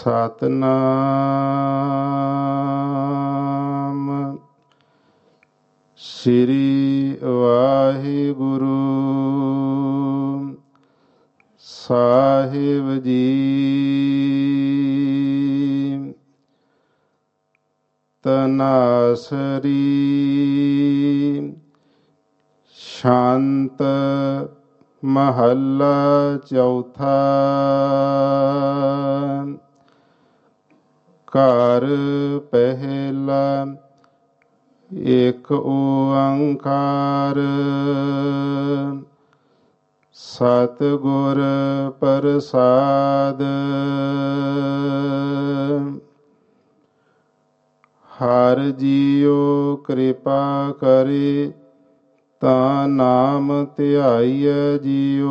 ਸਤਨਾਮ। ਸ੍ਰੀ ਵਾਹਿਗੁਰੂ ਸਾਹਿਬ ਜੀ। ਤਨਾਸਰੀ ਸ਼ਾਂਤ ਮਹੱਲਾ ਚੌਥਾ। ਘਰ ਪਹਿਲਾ ਇੱਕ ਓੰਕਾਰ। ਸਤ ਗੁਰ ਪ੍ਰਸਾਦ। ਹਰ ਜੀਉ ਕਿਰਪਾ ਕਰੇ, ਤਾ ਨਾਮ ਧਿਆਈਐ ਜੀਉ।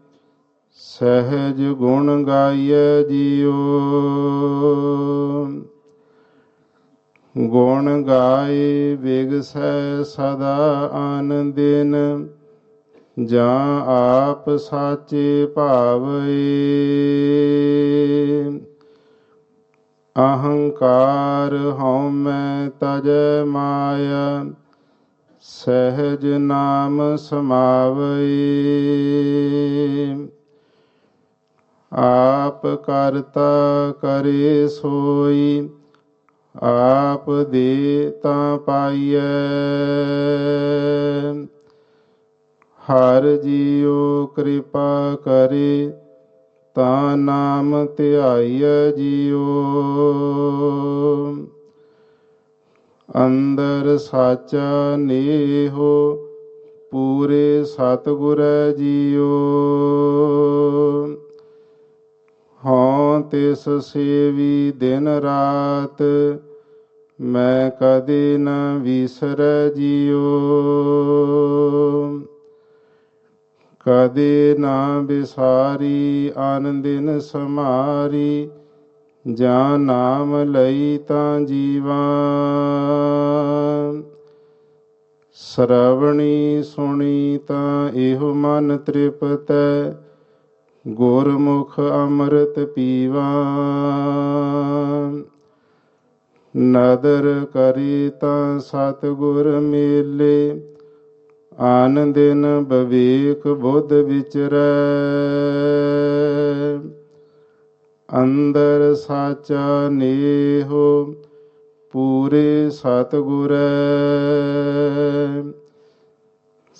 ਸਹਿਜ ਗੁਣ ਗਾਈਐ ਜੀਉ। ਗੁਣ ਗਾਏ ਵਿਗਸੈ ਸਦਾ ਆਨੰਦਿਨ, ਜਾਂ ਆਪ ਸਾਚੇ ਭਾਵਏ ਅਹੰਕਾਰ ਹਉ ਮੈਂ ਤਜੈ ਮਾਇਆ, ਸਹਿਜ ਨਾਮ ਸਮਾਵਈ ਆਪ ਕਰਤਾ ਕਰੇ ਸੋਈ, ਆਪ ਦੇ ਤਾਂ ਪਾਈਐ। ਹਰ ਜੀਉ ਕਿਰਪਾ ਕਰੇ, ਤਾਂ ਨਾਮ ਧਿਆਈਐ ਜੀਉ। ਅੰਦਰ ਸਾਚਾ ਨੇਹੋ ਪੂਰੇ ਸਤਿਗੁਰ ਜੀਉ। ਤਿਸ ਸੇਵੀ ਦਿਨ ਰਾਤ, ਮੈਂ ਕਦੇ ਨ ਵਿਸਰੈ ਜੀਉ। ਕਦੇ ਨਾ ਬਿਸਾਰੀ ਆਨੰਦਿਨ ਸਮਾਰੀ, ਜਾਂ ਨਾਮ ਲਈ ਤਾਂ ਜੀਵਾ। ਸਰਵਣੀ ਸੁਣੀ ਤਾਂ ਇਹੋ ਮਨ ਤ੍ਰਿਪਤੈ ਗੁਰਮੁਖ ਅੰਮ੍ਰਿਤ ਪੀਵਾ। ਨਦਰ ਕਰੀ ਤਾਂ ਸਤਿਗੁਰ ਮੇਲੇ, ਆਨੰਦਿਨ ਬਵੇਕ ਬੁੱਧ ਵਿਚਰੈ। ਅੰਦਰ ਸਾਚਾ ਨੇਹੋ ਪੂਰੇ ਸਤਿਗੁਰੈ।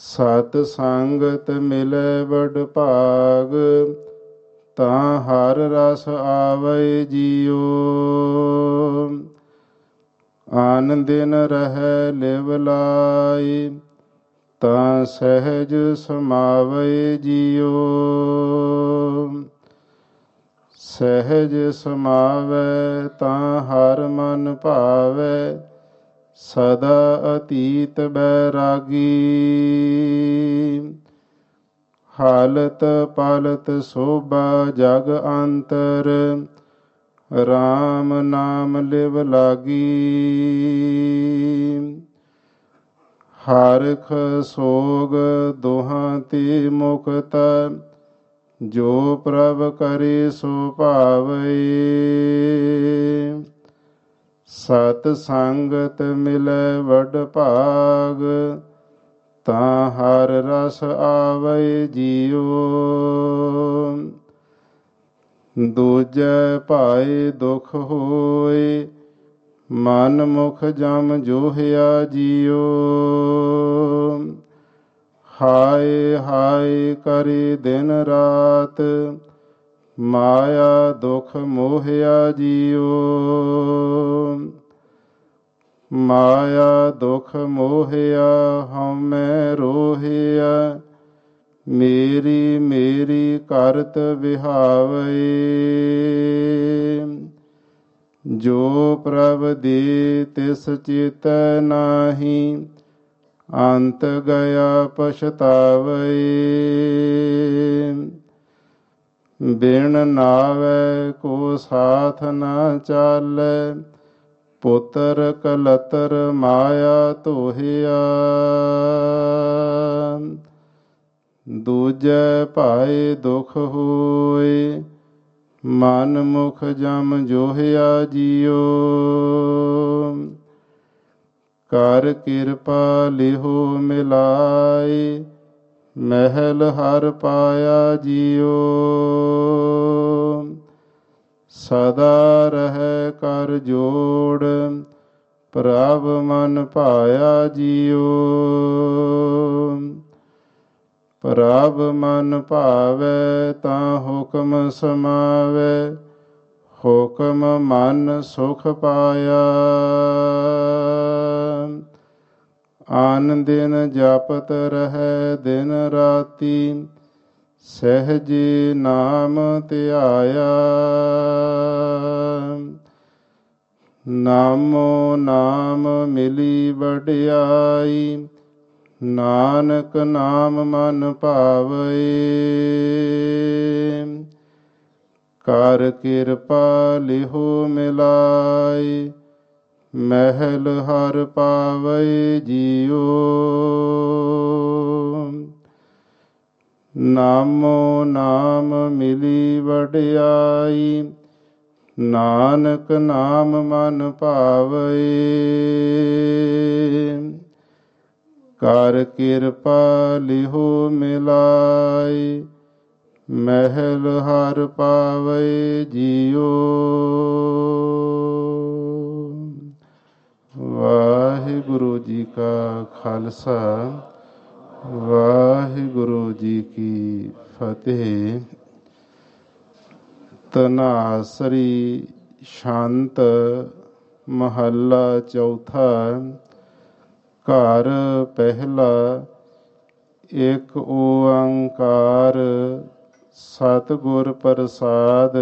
ਸਤ ਸੰਗਤ ਮਿਲੈ ਵਡ ਭਾਗ, ਤਾਂ ਹਰ ਰਸ ਆਵੈ ਜੀਉ। ਆਨੰਦਿਨ ਰਹਿ ਲਿਵ ਲਾਈ, ਤਾਂ ਸਹਿਜ ਸਮਾਵੈ ਜੀਉ। ਸਹਿਜ ਸਮਾਵੈ, ਤਾਂ ਹਰ ਮਨ ਭਾਵੈ ਸਦਾ ਅਤੀਤ ਬੈਰਾਗੀ। ਹਾਲਤ ਪਾਲਤ ਸੋਭਾ ਜਗ ਅੰਤਰ RAM ਨਾਮ ਲਿਵ ਲਾਗੀ। ਹਰਖ ਸੋਗ ਦੋਹਾਂ ਤੇ ਮੁਕਤ, ਜੋ ਪ੍ਰਭ ਕਰੇ ਸੋ ਭਾਵੈ। ਸਤ ਸੰਗਤ ਮਿਲੈ ਵਡ ਭਾਗ, ਤਾਂ ਹਰ ਰਸ ਆਵੇ ਜੀਉ। ਦੂਜੈ ਭਾਏ ਦੁਖ ਹੋਏ, ਮਨ ਮੁਖ ਜਮ ਜੋਹਿਆ ਜੀਉ। ਹਾਏ ਹਾਏ ਕਰੇ ਦਿਨ ਰਾਤ ਮਾਇਆ ਦੁਖ ਮੋਹਿਆ ਜੀਉ ਮਾਇਆ ਦੁਖ ਮੋਹਿਆ ਹਉਮੈ ਰੋਹਿਆ। ਮੇਰੀ ਮੇਰੀ ਕਰਤ ਵਿਹਾਵੇ। ਜੋ ਪ੍ਰਭ ਦੇ ਤਿਸ ਚੇਤੈ ਨਾਹੀ, ਅੰਤ ਗਿਆ ਪਛਤਾਵੈ। ਬਿਨ ਨਾਵੈ ਕੋ ਸਾਥ ਨਾ ਚਾਲੈ, ਪੁੱਤਰ ਕਲਤਰ ਮਾਇਆ ਤੋਹਿਆ ਦੂਜੈ ਭਾਏ ਦੁਖ ਹੋਏ ਮਨ ਮੁਖ ਜਮ ਜੋਹਿਆ ਜੀਓ। ਕਰ ਕਿਰਪਾ ਲਿਹੋ ਮਿਲਾਈ ਮਹਿਲ ਹਰ ਪਾਇਆ ਜੀਓ। ਸਦਾ ਰਹਿ ਕਰ ਜੋੜ, ਪ੍ਰਭ ਮਨ ਪਾਇਆ ਜੀਓ। ਪ੍ਰਭ ਮਨ ਭਾਵੈ ਤਾਂ ਹੁਕਮ ਸਮਾਵੇ, ਹੁਕਮ ਮਨ ਸੁਖ ਪਾਇਆ। ਆਨ ਦਿਨ ਜਪਤ ਰਹੈ ਦਿਨ ਰਾਤੀ, ਸਹਿਜੇ ਨਾਮ ਧਿਆਇਆ। ਨਾਮੋ ਨਾਮ ਮਿਲੀ ਵਡਿਆਈ, ਨਾਨਕ ਨਾਮ ਮਨ ਭਾਵੈ। ਕਰ ਕਿਰਪਾ ਲਿਹੋ ਮਿਲਾਈ ਮਹਿਲ ਹਰ ਪਾਵੈ ਜੀਓ ਨਾਮੋ ਨਾਮ ਮਿਲੀ ਵਡਿਆਈ, ਨਾਨਕ ਨਾਮ ਮਨ ਭਾਵੈ। ਕਰ ਕਿਰਪਾ ਲਿਹੋ ਮਿਲਾਈ, ਮਹਿਲ ਹਰ ਪਾਵੈ ਜੀਓ ਵਾਹਿਗੁਰੂ ਜੀ ਕਾ ਖਾਲਸਾ, ਵਾਹਿਗੁਰੂ ਜੀ ਕੀ ਫਤਿਹ। ਤਨਾਸਰੀ ਸ਼ਾਂਤ ਮਹੱਲਾ ਚੌਥਾ, ਘਰ ਪਹਿਲਾ, ਇੱਕ ਓੰਕਾਰ ਸਤਿਗੁਰ ਪ੍ਰਸਾਦ,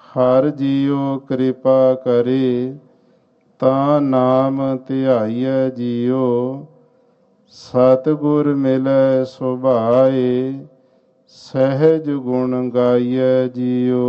ਹਰ ਜੀਉ ਕਿਰਪਾ ਕਰੇ। ਤਾਂ ਨਾਮ ਧਿਆਈਐ ਜੀਉ ਸਤਿਗੁਰ ਮਿਲੈ ਸੁਭਾਏ ਸਹਿਜ ਗੁਣ ਗਾਈਐ ਜੀਉ